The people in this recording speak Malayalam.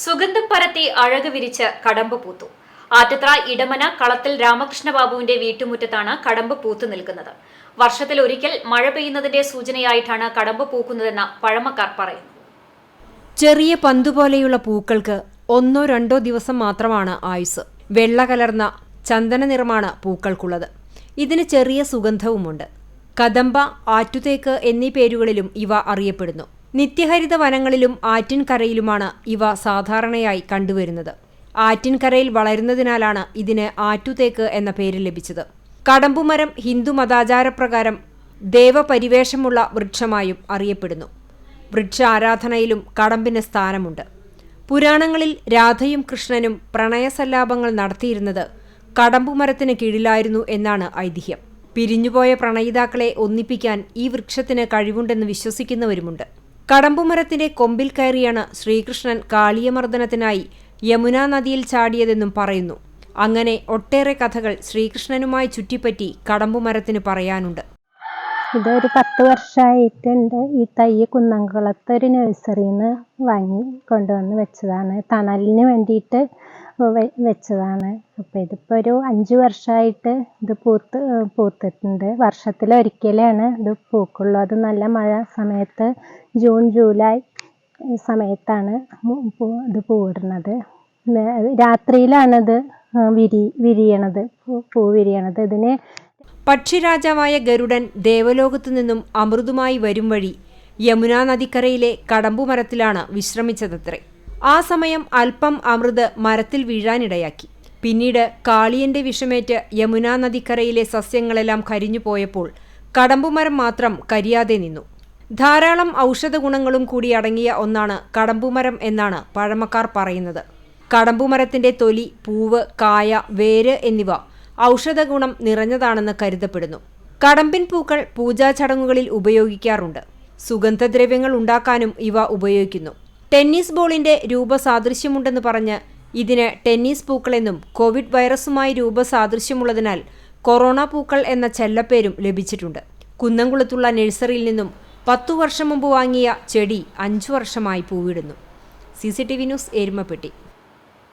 സുഗന്ധം പരത്തി അഴക് വിരിച്ച് കടമ്പ് പൂത്തു. ആറ്റത്ര ഇടമന കളത്തിൽ രാമകൃഷ്ണബാബുവിന്റെ വീട്ടുമുറ്റത്താണ് കടമ്പ് പൂത്തു നിൽക്കുന്നത്. വർഷത്തിൽ ഒരിക്കൽ മഴ പെയ്യുന്നതിന്റെ സൂചനയായിട്ടാണ് കടമ്പ് പൂക്കുന്നതെന്ന് പഴമക്കാർ പറയുന്നു. ചെറിയ പന്തുപോലെയുള്ള പൂക്കൾക്ക് ഒന്നോ രണ്ടോ ദിവസം മാത്രമാണ് ആയുസ് വെള്ള കലർന്ന ചന്ദന നിറമാണ് പൂക്കൾക്കുള്ളത്. ഇതിന് ചെറിയ സുഗന്ധവുമുണ്ട്. കദംബ ആറ്റുതേക്ക് എന്നീ പേരുകളിലും ഇവ അറിയപ്പെടുന്നു. നിത്യഹരിത വനങ്ങളിലും ആറ്റിൻകരയിലുമാണ് ഇവ സാധാരണയായി കണ്ടുവരുന്നത്. ആറ്റിൻകരയിൽ വളരുന്നതിനാലാണ് ഇതിന് ആറ്റുതേക്ക് എന്ന പേര് ലഭിച്ചത്. കടമ്പുമരം ഹിന്ദു മതാചാരപ്രകാരം ദേവപരിവേഷമുള്ള വൃക്ഷമായും അറിയപ്പെടുന്നു. വൃക്ഷ ആരാധനയിലും കടമ്പിന് സ്ഥാനമുണ്ട്. പുരാണങ്ങളിൽ രാധയും കൃഷ്ണനും പ്രണയസല്ലാപങ്ങൾ നടത്തിയിരുന്നത് കടമ്പുമരത്തിന് കീഴിലായിരുന്നു എന്നാണ് ഐതിഹ്യം. പിരിഞ്ഞുപോയ പ്രണയിതാക്കളെ ഒന്നിപ്പിക്കാൻ ഈ വൃക്ഷത്തിന് കഴിവുണ്ടെന്ന് വിശ്വസിക്കുന്നവരുമുണ്ട്. കടമ്പുമരത്തിന്റെ കൊമ്പിൽ കയറിയാണ് ശ്രീകൃഷ്ണൻ കാളിയമർദ്ദനത്തിനായി യമുനാ നദിയിൽ ചാടിയതെന്നും പറയുന്നു. അങ്ങനെ ഒട്ടേറെ കഥകൾ ശ്രീകൃഷ്ണനുമായി ചുറ്റിപ്പറ്റി കടമ്പുമരത്തിന് പറയാനുണ്ട്. ഇതൊരു പത്ത് വർഷമായിട്ടുണ്ട് ഈ തയ്യ കുന്നംകുളത്ത് ഒരു നഴ്സറിയിൽ നിന്ന് വാങ്ങി കൊണ്ടുവന്ന് വെച്ചതാണ്. തണലിന് വേണ്ടിയിട്ട് വെച്ചതാണ്. അപ്പോൾ ഇതിപ്പോൾ ഒരു അഞ്ച് വർഷമായിട്ട് ഇത് പൂത്ത് പൂത്തിട്ടുണ്ട്. വർഷത്തിലൊരിക്കലാണ് ഇത് പൂക്കുള്ളൂ. അത് നല്ല മഴ സമയത്ത് ജൂൺ ജൂലൈ സമയത്താണ് ഇത് പൂവിടുന്നത്. രാത്രിയിലാണ് രാത്രിയിലാണിത് വിരി വിരിയണത് പൂ വിരിയണത്. ഇതിന് പക്ഷിരാജാവായ ഗരുഡൻ ദേവലോകത്തു നിന്നും അമൃതുമായി വരും വഴി യമുനാ നദിക്കരയിലെ കടമ്പുമരത്തിലാണ് വിശ്രമിച്ചതത്രേ. ആ സമയം അല്പം അമൃത് മരത്തിൽ വീഴാനിടയാക്കി. പിന്നീട് കാളിയന്റെ വിഷമേറ്റ് യമുനാ നദിക്കരയിലെ സസ്യങ്ങളെല്ലാം കരിഞ്ഞു പോയപ്പോൾ കടമ്പുമരം മാത്രം കരിയാതെ നിന്നു. ധാരാളം ഔഷധ ഗുണങ്ങളും കൂടി അടങ്ങിയ ഒന്നാണ് കടമ്പുമരം എന്നാണ് പഴമക്കാർ പറയുന്നത്. കടമ്പുമരത്തിന്റെ തൊലി പൂവ് കായ വേര് എന്നിവ ഔഷധഗുണം നിറഞ്ഞതാണെന്ന് കരുതപ്പെടുന്നു. കടമ്പിൻ പൂക്കൾ പൂജാ ചടങ്ങുകളിൽ ഉപയോഗിക്കാറുണ്ട്. സുഗന്ധദ്രവ്യങ്ങൾ ഉണ്ടാക്കാനും ഇവ ഉപയോഗിക്കുന്നു. ടെന്നീസ് ബോളിന്റെ രൂപസാദൃശ്യമുണ്ടെന്ന് പറഞ്ഞ് ഇതിന് ടെന്നീസ് പൂക്കളെന്നും കോവിഡ് വൈറസുമായി രൂപസാദൃശ്യമുള്ളതിനാൽ കൊറോണ പൂക്കൾ എന്ന ചെല്ലപ്പേരും ലഭിച്ചിട്ടുണ്ട്. കുന്നംകുളത്തുള്ള നഴ്സറിയിൽ നിന്നും പത്തു വർഷം മുമ്പ് വാങ്ങിയ ചെടി അഞ്ചു വർഷമായി പൂവിടുന്നു. C C T V news Erumapetty.